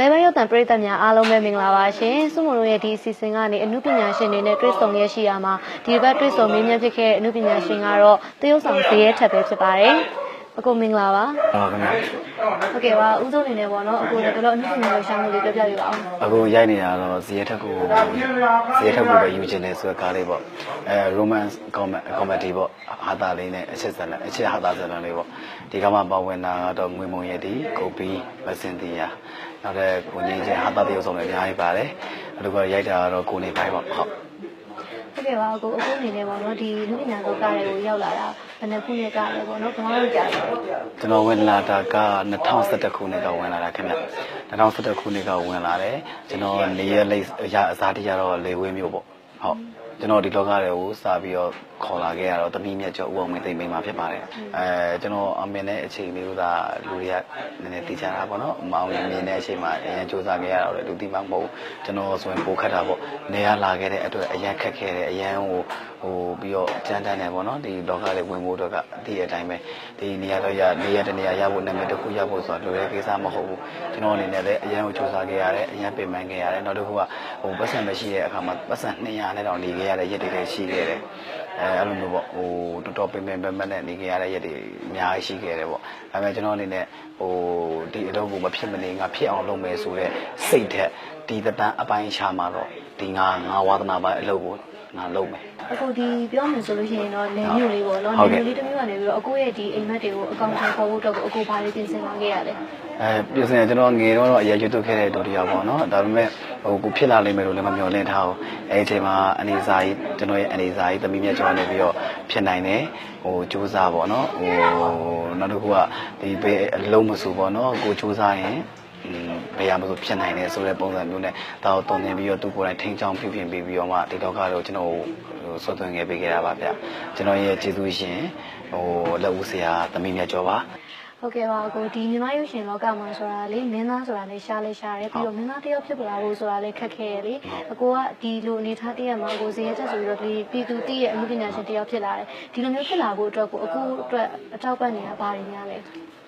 level ရုပ်သံပရိသတ်များအားလုံးပဲမင်္ဂလာပါရှင်စုမတို့ရဲ့ဒီအစီအစဉ်ကနေအမှုပညာရှင်တွေနဲ့တွေ့ဆုံရရှိရမှာဒီဘက်တွေ့ဆုံမေးမြန်းဖြစ်ခဲ့တဲ့အမှုပညာရှင်ကတော့တရုတ်ဆောင်ဇေယျထက်ပဲဖြစ်ပါတယ် အကိုမင်္ဂလာပါဟုတ်ခင်ဗျဟုတ်ကဲ့ပါဦးဆုံးအနေနဲ့ပေါ့နော်အကိုလည်းဘယ်လိုအမှုပညာရေးရှာမှုလေးပြောပြပြပါအောင်အခုရိုက်နေတာတော့ဇီယထက်ကိုဇီယထက်ကိုပဲယူချင်တယ်ဆိုတဲ့ကားလေးပေါ့အဲ romance comedy comedy ပေါ့ဟာတာလေးနဲ့အချက်ဇာတ်လမ်းအချက်ဟာတာဇာတ်လမ်းလေးပေါ့ဒီကမှပါဝင်တာကတော့ငွေမုံရည်ဒီကိုပီမစင်တီယာနောက်တဲ့ကိုငင်းချင်းဟာတာတရုပ်ဆောင်လည်းအများကြီးပါတယ်အခုကရိုက်တာကတော့ကိုနေပိုင်းပေါ့ဟုတ် ဟုတ်ကဲ့ပါအကိုအခုအနေနဲ့ပေါ့နော်ဒီအမှုပညာသောကားတွေကိုရောက်လာတာဘယ်နှစ်ခုနှစ်ကလဲပေါ့နော်ဘာမှမကြားဘူးကျွန်တော်ဝင်လာတာက2011ခုနှစ်ကဝင်လာတာခင်ဗျ2011ခုနှစ်ကဝင်လာတယ်ကျွန်တော်နေရလိရအစားတရတော့လေဝင်းမျိုးပေါ့ဟုတ် ကျွန်တော်ဒီလောကတွေကိုစပြီးတော့ခေါ်လာခဲ့ရတော့တမီးမြတ်ကျော်ဦးအောင်မင်းသိမ့်မိန်းမဖြစ်ပါတယ်အဲကျွန်တော်အမေနဲ့အချိန်လေးကလူတွေကနည်းနည်းတီးချတာပေါ့နော်မောင်မြင်တဲ့အချိန်မှာအရင်စူးစမ်းခဲ့ရတော့လေလူတီးမှမဟုတ်ဘူးကျွန်တော်ဆိုရင်ပိုခက်တာပေါ့နေရလာခဲ့တဲ့အတွက်အရင်ခက်ခဲတယ်အရင်ဟိုဟိုပြီးတော့ကြမ်းတမ်းတယ်ပေါ့နော်ဒီလောကတွေဝင်ဖို့တော့ကအတိအတိုင်းပဲဒီနေရာတော့ရနေရာတနေရာရဖို့နာမည်တစ်ခုရဖို့ဆိုတော့လွယ်တဲ့ကိစ္စမဟုတ်ဘူးကျွန်တော်အနေနဲ့လည်းအရင်ကိုစူးစမ်းခဲ့ရတယ်အရင်ပြင်ပန်းခဲ့ရတယ်နောက်တစ်ခုကဟိုပတ်စံမရှိတဲ့အခါမှာပတ်စံ200နဲ့တော့နေခဲ့ရတဲ့ရက်တွေရှိခဲ့တယ်အဲအဲ့လိုမျိုးပေါ့ဟိုတော်တော်ပင်ပင်ပန်းပန်းနဲ့နေခဲ့ရတဲ့ရက်တွေအများကြီးရှိခဲ့တယ်ပေါ့ဒါပေမဲ့ကျွန်တော်အနေနဲ့ဟိုဒီအလုပ်ကိုမဖြစ်မနေငါဖြစ်အောင်လုပ်မယ်ဆိုတဲ့စိတ်ထက်ဒီတန်းအပိုင်းချမှာတော့ဒီငါငါဝါသနာပိုင်းအလုပ်ကို ငါလုပ်မယ် အခုဒီပြောမယ်ဆိုလို့ရှိရင်တော့လယ်မျိုးလေးပေါ့နော်ဟုတ်လယ်ကဲ့မျိုးလေးတစ်မျိုးကနေပြီးတော့အကိုရဲ့ဒီအိမ်မက်တွေကိုအကောင့်ထဲပေါ်ဖို့အတွက်ကိုအကိုဘာလေးပြင်ဆင်လာခဲ့ရလဲအဲပြင်စင်ကျွန်တော်ငယ်တော့တော့အရင်ရွတ်ထုတ်ခဲ့တဲ့ဒုတိယပေါ့နော်ဒါပေမဲ့ဟိုကိုဖြစ်လာလိမ့်မယ်လို့လည်းမမျှော်လင့်ထားဘူးအဲအချိန်မှာအနေစာကြီးကျွန်တော်ရဲ့အနေစာကြီးသမီးမြတ်ကျော်နေပြီးတော့ဖြစ်နိုင်တယ်ဟိုစူးစမ်းပေါ့နော်ဟိုနောက်တစ်ခုကဒီဘေးအလုံးမစူပေါ့နော်ကိုစူးစမ်းရင် ဘယ်ရမလို့ဖြစ်နိုင်တယ်ဆိုတဲ့ပုံစံမျိုးနဲ့ဒါကိုတုံသင်ပြီးတော့သူကိုယ်တိုင်ထိန်းချောင်းပြုပြင်ပြီးပြီးတော့မှဒီတော့ကတော့ကျွန်တော်ဆွတ်သွင်းခဲ့ပေးခဲ့တာပါဗျကျွန်တော်ရဲ့ကျေးဇူးရှင်ဟိုလက်ဦးဆရာသမီးမြတ်ကျော်ပါဟုတ်ကဲ့ပါအကိုဒီမြမရုပ်ရှင်လောကမှာဆိုတာလေမင်းသားဆိုတာလေရှားလေရှားတယ်ပြီးတော့မင်းသားတစ်ယောက်ဖြစ်လာဖို့ဆိုတာလေခက်ခဲရလေအကိုကဒီလိုအနေထားတည့်ရမှာကိုဇေယျချက်ဆိုပြီးတော့ဒီပြည်သူတည့်ရဲ့အမှုပညာရှင်တစ်ယောက်ဖြစ်လာတယ်ဒီလိုမျိုးဖြစ်လာဖို့အတွက်ကိုအကိုအတွက်အထောက်ပံ့နေတာဘာတွေများလဲ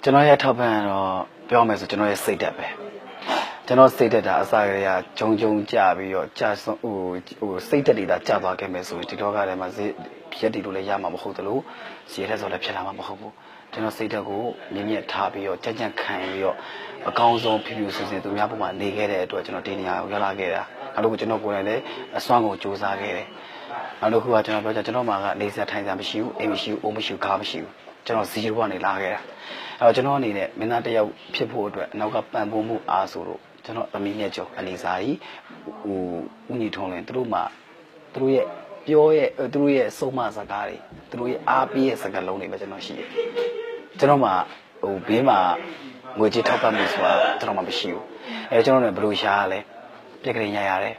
ကျွန်တော်ရဲ့ထောက်ပံ့ကတော့ပြောမယ်ဆိုကျွန်တော်ရဲ့စိတ်ဓာတ်ပဲကျွန်တော်စိတ်ဓာတ်ဒါအစားရရဂျုံဂျုံကြပြီးတော့ကြာဆုံးဟိုဟိုစိတ်ဓာတ်တွေဒါကြာသွားခဲ့မယ်ဆိုရင်ဒီလောကထဲမှာဇေရက်တီလို့လည်းရမှာမဟုတ်သလိုဇေရက်ဆိုလည်းဖြစ်လာမှာမဟုတ်ဘူးကျွန်တော်စိတ်ဓာတ်ကိုမြင့်မြတ်ထားပြီးတော့ကြက်ကြက်ခံပြီးတော့အကောင်းဆုံးဖြူဖြူစင်စင်သူများပုံမှာနေခဲ့တဲ့အတွက်ကျွန်တော်ဒီနေရာကိုရောက်လာခဲ့တာနောက်တစ်ခုကျွန်တော်ကိုယ်တိုင်လည်းအစွမ်းကိုစူးစမ်းခဲ့တယ်နောက်တစ်ခုကကျွန်တော်ပြောချင်ကျွန်တော်မှာကနေစားထိုင်စားမရှိဘူးအိမ်မရှိဘူးအိုးမရှိဘူးကားမရှိဘူး ကျွန်တော်0ကနေလာခဲ့တာအဲ့တော့ကျွန်တော်အနေနဲ့မင်းသားတစ်ယောက်ဖြစ်ဖို့အတွက်အနောက်ကပံ့ပိုးမှုအားဆိုတော့ကျွန်တော်အမိမြတ်ကျော်အနေစာကြီးဟိုဦးညီထုံးလင်းသူတို့မှသူတို့ရဲ့ပြောရဲ့သူတို့ရဲ့စုံမစကားတွေသူတို့ရဲ့အားပေးရဲ့စကားလုံးတွေပဲကျွန်တော်ရှိတယ်ကျွန်တော်မှဟိုဘေးမှာငွေကြေးထောက်ပံ့မှုဆိုတာကျွန်တော်မှမရှိဘူးအဲကျွန်တော်လည်းဘယ်လိုရှားရလဲပြက်ကလေးရရတယ်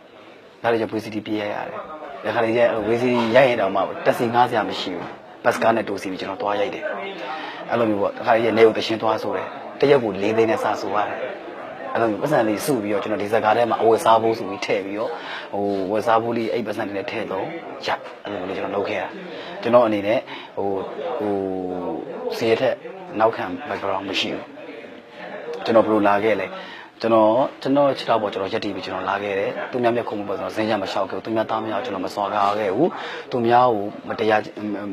ဒါလည်းကျ VCD ပြရရတယ်ဒါခါလေးကျ VCD ရိုက်ရင်တော့မှတက်စီငားစရာမရှိဘူး ဘတ်စကားနဲ့တူစီပြီးကျွန်တော်သွားရိုက်တယ်အဲ့လိုမျိုးပေါ့တခါကြီးနေကိုတရှင်းသွားဆိုတယ်တရက်ကို၄သိန်းနဲ့စဆိုရတယ်အဲ့လိုမျိုးပတ်စံလေးစုပြီးတော့ကျွန်တော်ဒီဇာတ်ကားထဲမှာအဝယ်စားဖို့ဆိုပြီးထည့်ပြီးတော့ဟိုဝယ်စားဖို့လေးအဲ့ပတ်စံလေးနဲ့ထည့်တော့ရအဲ့လိုမျိုးလေးကျွန်တော်လုပ်ခဲ့တာကျွန်တော်အနေနဲ့ဟိုဟိုစီရထက်နောက်ခံ background မရှိဘူးကျွန်တော်ဘယ်လိုလာခဲ့လဲ ကျွန်တော်ကျွန်တော်ခြေတော့ပေါ့ကျွန်တော်ရက်တီပြီးကျွန်တော်လာခဲ့တယ်သူများမျက်ခုံးမပေါ့ကျွန်တော်ဇင်းရမလျှောက်ခဲ့ဘူးသူများသားများကျွန်တော်မစော်ကားခဲ့ဘူးသူများကိုမတရား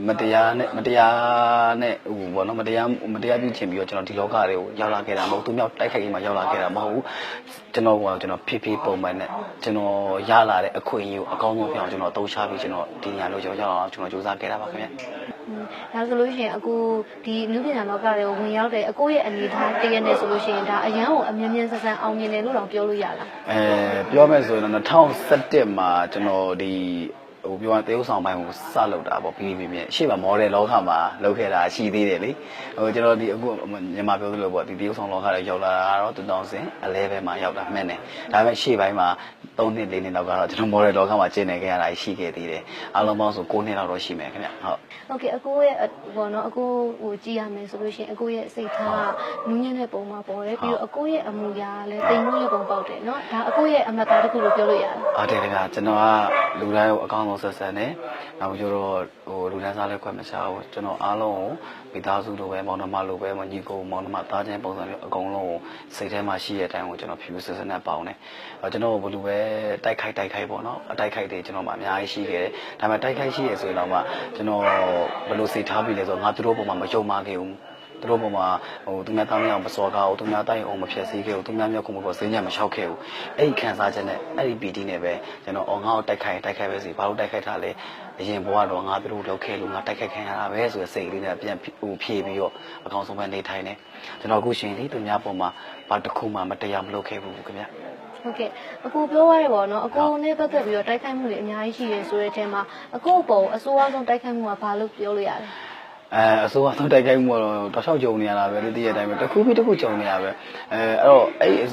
မတရားနဲ့မတရားနဲ့ဟိုဘောနော်မတရားမတရားပြုချင်ပြီးတော့ကျွန်တော်ဒီလောကတွေကိုရောက်လာခဲ့တာမဟုတ်သူများတိုက်ခိုက်ရေးမှာရောက်လာခဲ့တာမဟုတ်ဘူးကျွန်တော်ကကျွန်တော်ဖြည်းဖြည်းပုံမှန်နဲ့ကျွန်တော်ရလာတဲ့အခွင့်အရေးကိုအကောင်းဆုံးပြောင်းကျွန်တော်အသုံးချပြီးကျွန်တော်ဒီနေရာလို့ကျွန်တော်ရောက်အောင်ကျွန်တော်စူးစမ်းခဲ့တာပါခင်ဗျဒါဆိုလို့ရှိရင်အခုဒီနုပညာလောကတွေကိုဝင်ရောက်တဲ့အကိုရဲ့အနေထားတည့်ရနဲ့ဆိုလို့ရှိရင်ဒါအရန်ကိုအမြင်မြင်ဆန်းဆန်းအောင်မြင်တယ်လို့တော့ပြောလို့ရလားအဲပြောမယ်ဆိုရင်တော့2017မှာကျွန်တော်ဒီ ဟိုပြောရတရုပ်ဆောင်ပိုင်းကိုစလုပ်တာပေါ့ပြီးပြီးပြီးရှေ့မှာ model လောကမှာလုပ်ခဲ့တာရှိသေးတယ်လေဟိုကျွန်တော်ဒီအခုမြန်မာပြောသလိုပေါ့ဒီတရုပ်ဆောင်လောကတွေရောက်လာတာကတော့2011မှာရောက်တာမှန်တယ်ဒါပေမဲ့ရှေ့ပိုင်းမှာ3နှစ်4နှစ်လောက်ကတော့ကျွန်တော် model လောကမှာကျင့်နေခဲ့ရတာရှိခဲ့သေးတယ်အားလုံးပေါင်းဆို9နှစ်လောက်တော့ရှိမယ်ခင်ဗျဟုတ်ဟုတ်ကဲ့အကိုရဲ့အဘောနော်အကိုဟိုကြည်ရမယ်ဆိုလို့ရှိရင်အကိုရဲ့စိတ်ထားကနူးညံ့တဲ့ပုံမှာပေါ်တယ်ပြီးတော့အကိုရဲ့အမူအရာကလည်းတိမ်မွေးတဲ့ပုံပေါက်တယ်နော်ဒါအကိုရဲ့အမတ်သားတစ်ခုလို့ပြောလို့ရတယ်ဟုတ်တယ်ခင်ဗျကျွန်တော်ကလူတိုင်းကိုအကောင်းဆုံးဆက်ဆက်နေနောက်ပြီးတော့ဟိုလူတိုင်းစားလဲခွင့်မချဘူးကျွန်တော်အားလုံးကိုမိသားစုလိုပဲမောင်နှမလိုပဲညီကိုမောင်နှမသားချင်းပုံစံမျိုးအကုန်လုံးကိုစိတ်ထဲမှာရှိတဲ့အတိုင်းကိုကျွန်တော်ဖြူဖြူဆက်ဆက်နဲ့ပေါင်းတယ်အဲကျွန်တော်ဘယ်လိုပဲတိုက်ခိုက်တိုက်ခိုက်ပေါ့နော်အတိုက်ခိုက်တွေကျွန်တော်မှအများကြီးရှိခဲ့တယ်ဒါပေမဲ့တိုက်ခိုက်ရှိရဆိုရင်တော့မှကျွန်တော်ဘယ်လိုစိတ်ထားပြီးလဲဆိုတော့ငါတို့ပုံမှာမယုံမခဲ့ဘူး သူတို့ပုံမှာဟိုသူများတောင်းရအောင်မစော်ကားဘူးသူများတိုင်းအောင်မဖြစ်စေခဲ့ဘူးသူများမြောက်ခုမပေါ်စင်းညမလျှောက်ခဲ့ဘူးအဲ့ဒီခံစားချက်နဲ့အဲ့ဒီပီတီနဲ့ပဲကျွန်တော်အော်ငါ့ကိုတိုက်ခိုက်တိုက်ခိုက်ပဲစီဘာလို့တိုက်ခိုက်တာလဲအရင်ဘဝတော့ငါတို့လောက်ခဲ့လို့ငါတိုက်ခိုက်ခံရတာပဲဆိုတဲ့စိတ်ကလေးနဲ့ပြန်ဟိုဖြည့်ပြီးတော့အကောင်ဆုံးပဲနေထိုင်နေကျွန်တော်အခုရှင်ဒီသူများပုံမှာဘာတစ်ခုမှမတရားမလုပ်ခဲ့ဘူးခင်ဗျဟုတ်ကဲ့အကိုပြောရရပေါ့နော်အကိုနဲ့ပတ်သက်ပြီးတော့တိုက်ခိုက်မှုတွေအများကြီးရှိရဲဆိုတဲ့အချိန်မှာအကိုအပေါ်အဆိုးအဆုံးတိုက်ခိုက်မှုကဘာလို့ပြောလို့ရလဲ အဲအစိုးရဆုံးတိုက်ခိုက်မှုကတော့တောက်လျှောက်ကြုံနေရတာပဲဒီတည့်ရတိုင်းပဲတစ်ခုပြီးတစ်ခုကြုံနေရပဲအဲအဲ့တော့အဲ့အဲ့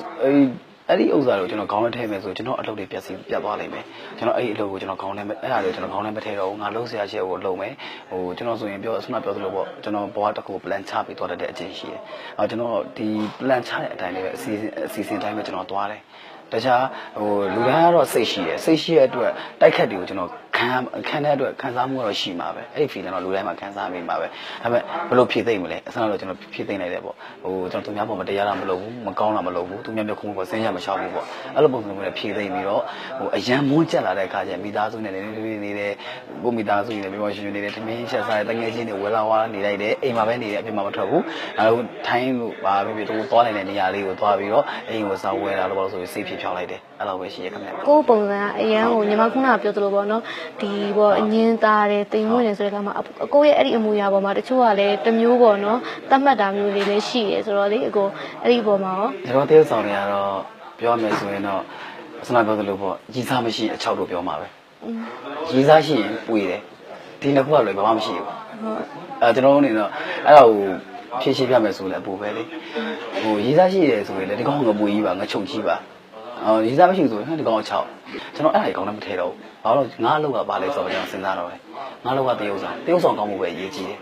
အဲ့ဒီဥစ္စာကိုကျွန်တော်ခေါင်းထဲထည့်မယ်ဆိုကျွန်တော်အလုပ်တွေပြက်စီပြတ်သွားလိမ့်မယ်ကျွန်တော်အဲ့ဒီအလုပ်ကိုကျွန်တော်ခေါင်းထဲအဲ့ဒါတွေကိုကျွန်တော်ခေါင်းထဲမထည့်တော့ဘူးငါလုံးဆရာချက်ကိုလုပ်မယ်ဟိုကျွန်တော်ဆိုရင်ပြောအစမပြောသလိုပေါ့ကျွန်တော်ဘဝတစ်ခု plan ချပြီးသွားတဲ့အချင်းရှိတယ်အဲကျွန်တော်ဒီ plan ချတဲ့အတိုင်းလေးပဲအစီအစဉ်အစီအစဉ်တိုင်းပဲကျွန်တော်သွားတယ်တခြားဟိုလူတိုင်းကတော့စိတ်ရှိတယ်စိတ်ရှိတဲ့အတွက်တိုက်ခတ်တွေကိုကျွန်တော် ခံခံတဲ့အတွက်ခံစားမှုကတော့ရှိမှာပဲအဲ့ဒီ feeling တော့လူတိုင်းမှာခံစားမိမှာပဲဒါပေမဲ့ဘယ်လိုဖြည့်သိမ့်မလဲအစတော့ကျွန်တော်ဖြည့်သိမ့်လိုက်တယ်ပေါ့ဟိုကျွန်တော်သူများပေါ်မတရားတာမလုပ်ဘူးမကောင်းတာမလုပ်ဘူးသူများမျိုးခုံးပေါ်ဆင်းရမလျှောက်ဘူးပေါ့အဲ့လိုပုံစံမျိုးနဲ့ဖြည့်သိမ့်ပြီးတော့ဟိုအရန်မွန်းကျက်လာတဲ့အခါကျမိသားစုနဲ့နေနေနေနေကိုမိသားစုနဲ့ပြောရှင်ရှင်နေတယ်တမင်းချက်စားတဲ့တငယ်ချင်းတွေဝဲလာဝါနေလိုက်တယ်အိမ်မှာပဲနေတယ်အပြင်မှာမထွက်ဘူးအဲလိုထိုင်းလို့ပါဖြစ်ဖြစ်သူသွားနေတဲ့နေရာလေးကိုသွားပြီးတော့အိမ်ကိုစားဝဲလာလို့ပေါ့ဆိုပြီးစိတ်ဖြစ်ဖြောင်းလိုက်တယ် အဲ့လိုပဲရှိရခင်ဗျကိုယ်ပုံစံကအရန်ကိုညီမခုနကပြောသလိုပေါ့နော်ဒီပေါ့အငင်းသားတယ်တိမ်မွေ့တယ်ဆိုတဲ့ကမှာအကိုရဲ့အဲ့ဒီအမူအရာပေါ်မှာတချို့ကလည်းတစ်မျိုးပေါ့နော်တတ်မှတ်တာမျိုးလေးလည်းရှိတယ်ဆိုတော့လေအကိုအဲ့ဒီပေါ်မှာရောကျွန်တော်တရုပ်ဆောင်တွေကတော့ပြောမယ်ဆိုရင်တော့အစမပြောသလိုပေါ့ကြီးစားမရှိအချောက်လို့ပြောမှာပဲอืมကြီးစားရှိရင်ပွေတယ်ဒီနှစ်ခုကလည်းဘာမှမရှိဘူးဟုတ်အဲကျွန်တော်တို့အနေနဲ့အဲ့ဒါကိုဖြည့်ရှင်းပြမယ်ဆိုလည်းအပူပဲလေဟိုရေးစားရှိတယ်ဆိုရင်လည်းဒီကောင်ငပူကြီးပါငချုံကြီးပါအော် ရေးစားမရှိဘူးဆိုရင်ဒီကောင်6ကျွန်တော်အဲ့ဒါကြီးကောင်းလည်းမထဲတော့ဘူးဘာလို့ငါအလုပ်ကပါလဲဆိုတော့ကျွန်တော်စဉ်းစားတော့တယ်ငါအလုပ်ကတရုပ်ဆောင်တရုပ်ဆောင်ကောင်းမှုပဲအရေးကြီးတယ်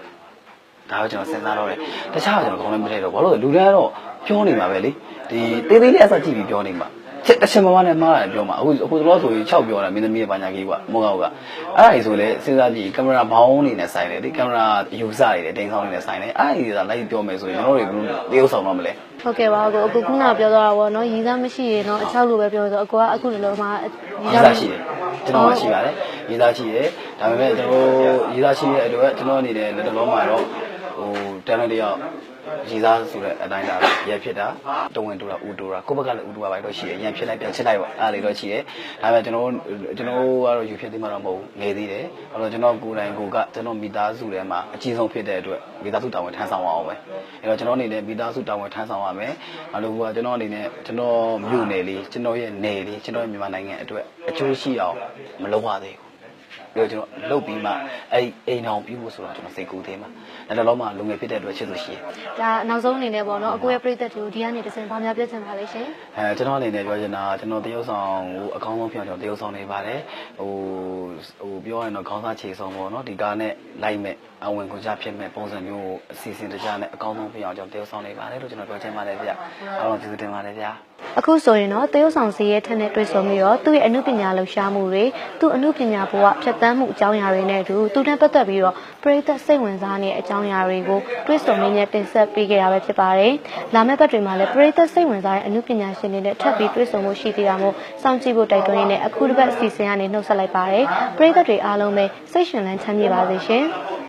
ဒါကိုကျွန်တော်စဉ်းစားတော့တယ်တခြားကကျွန်တော်ကောင်းလည်းမထဲတော့ဘာလို့လူတွေကတော့ပြောနေမှာပဲလေဒီတေးသေးလေးအစကြည့်ပြီးပြောနေမှာ ချက်တစ်ချက်မမနဲ့မှားတယ်ပြောမှာအခုအခုတော့ဆိုရင်6ပြောတာမင်းသမီးရဲ့ဘာညာကြီးကွာမောကောက်ကအဲ့ဒါကြီးဆိုလေစဉ်းစားကြည့်ကင်မရာဘောင်းနေနဲ့ဆိုင်တယ်ဒီကင်မရာယူဆတွေနဲ့တင်ဆောင်နေနဲ့ဆိုင်တယ်အဲ့ဒီကလိုက်ပြောမယ်ဆိုရင်ကျွန်တော်တို့ဘယ်လိုတရုပ်ဆောင်တော့မလဲဟုတ်ကဲ့ပါအကိုအခုခုနကပြောသွားတာပေါ့နော်ရည်သားမရှိရင်တော့အချောက်လိုပဲပြောဆိုအကိုကအခုလိုလိုမှရေးသားရှိတယ်ကျွန်တော်ကရှိပါတယ်ရေးသားရှိတယ်ဒါပေမဲ့ကျွန်တော်ရေးသားရှိတဲ့အတွက်ကျွန်တော်အနေနဲ့လက်တလုံးမှာတော့ဟိုတန်းတဲ့တယောက် ရေးသားဆိုတဲ့အတိုင်းဒါရဖြစ်တာတဝင်တူတာဦးတူတာကိုယ့်ဘက်ကလည်းဦးတူပါပဲတော့ရှိတယ်ရန်ဖြစ်လိုက်ပြန်ချစ်လိုက်ပေါ့အားလေးတော့ရှိတယ်ဒါပေမဲ့ကျွန်တော်ကျွန်တော်ကတော့ယူဖြစ်သေးမှတော့မဟုတ်ဘူးငယ်သေးတယ်အဲ့တော့ကျွန်တော်ကိုယ်တိုင်ကိုကကျွန်တော်မိသားစုထဲမှာအကြီးဆုံးဖြစ်တဲ့အတွက်မိသားစုတာဝန်ထမ်းဆောင်အောင်ပဲအဲ့တော့ကျွန်တော်အနေနဲ့မိသားစုတာဝန်ထမ်းဆောင်ရမယ်အဲ့လိုကကျွန်တော်အနေနဲ့ကျွန်တော်မြို့နယ်လေးကျွန်တော်ရဲ့နယ်လေးကျွန်တော်ရဲ့မြန်မာနိုင်ငံအတွက်အကျိုးရှိအောင်မလုပ်ရသေးဘူး ပြီးတော့ကျွန်တော်လုတ်ပြီးမှအဲ့အိမ်အောင်ပြီးဖို့ဆိုတော့ကျွန်တော်စိတ်ကူးသေးမှာဒါလည်းတော့မှလုံငယ်ဖြစ်တဲ့အတွက်ချစ်လို့ရှိတယ်ဒါနောက်ဆုံးအနေနဲ့ပေါ့နော်အကိုရဲ့ပြိသက်တွေကိုဒီကနေတစ်စင်ဘာများပြချင်ပါလဲရှင်အဲကျွန်တော်အနေနဲ့ပြောချင်တာကျွန်တော်တရုပ်ဆောင်ကိုအကောင်းဆုံးဖြစ်အောင်ကျွန်တော်တရုပ်ဆောင်နေပါတယ်ဟိုဟိုပြောရရင်တော့ခေါင်းစားခြေဆောင်ပေါ့နော်ဒီကားနဲ့လိုက်မဲ့ အဝင်ခွင့်ချဖြစ်မဲ့ပုံစံမျိုးကိုအစီအစဉ်တကျနဲ့အကောင်းဆုံးဖြစ်အောင်ကျွန်တော်တရုပ်ဆောင်နေပါတယ်လို့ကျွန်တော်ပြောချင်ပါတယ်ဗျအားလုံးကျေးဇူးတင်ပါတယ်ဗျာအခုဆိုရင်တော့တရုတ်ဆောင်စီရဲ့ထက်နဲ့တွေ့ဆုံပြီးတော့သူ့ရဲ့အမှုပညာလှူရှားမှုတွေသူ့အမှုပညာဘဝဖြတ်တန်းမှုအကြောင်းအရာတွေနဲ့အတူသူနဲ့ပတ်သက်ပြီးတော့ပရိသတ်စိတ်ဝင်စားနေတဲ့အကြောင်းအရာတွေကိုတွေ့ဆုံနေနဲ့တင်ဆက်ပေးခဲ့တာပဲဖြစ်ပါတယ်။လာမယ့်ပတ်တွေမှာလည်းပရိသတ်စိတ်ဝင်စားတဲ့အမှုပညာရှင်တွေနဲ့ထပ်ပြီးတွေ့ဆုံမှုရှိသေးတာမို့စောင့်ကြည့်ဖို့တိုက်တွန်းရင်းနဲ့အခုတစ်ပတ်အစီအစဉ်ကနေနှုတ်ဆက်လိုက်ပါတယ်။ပရိသတ်တွေအားလုံးပဲစိတ်ရှင်လန်းချမ်းမြေပါစေရှင်။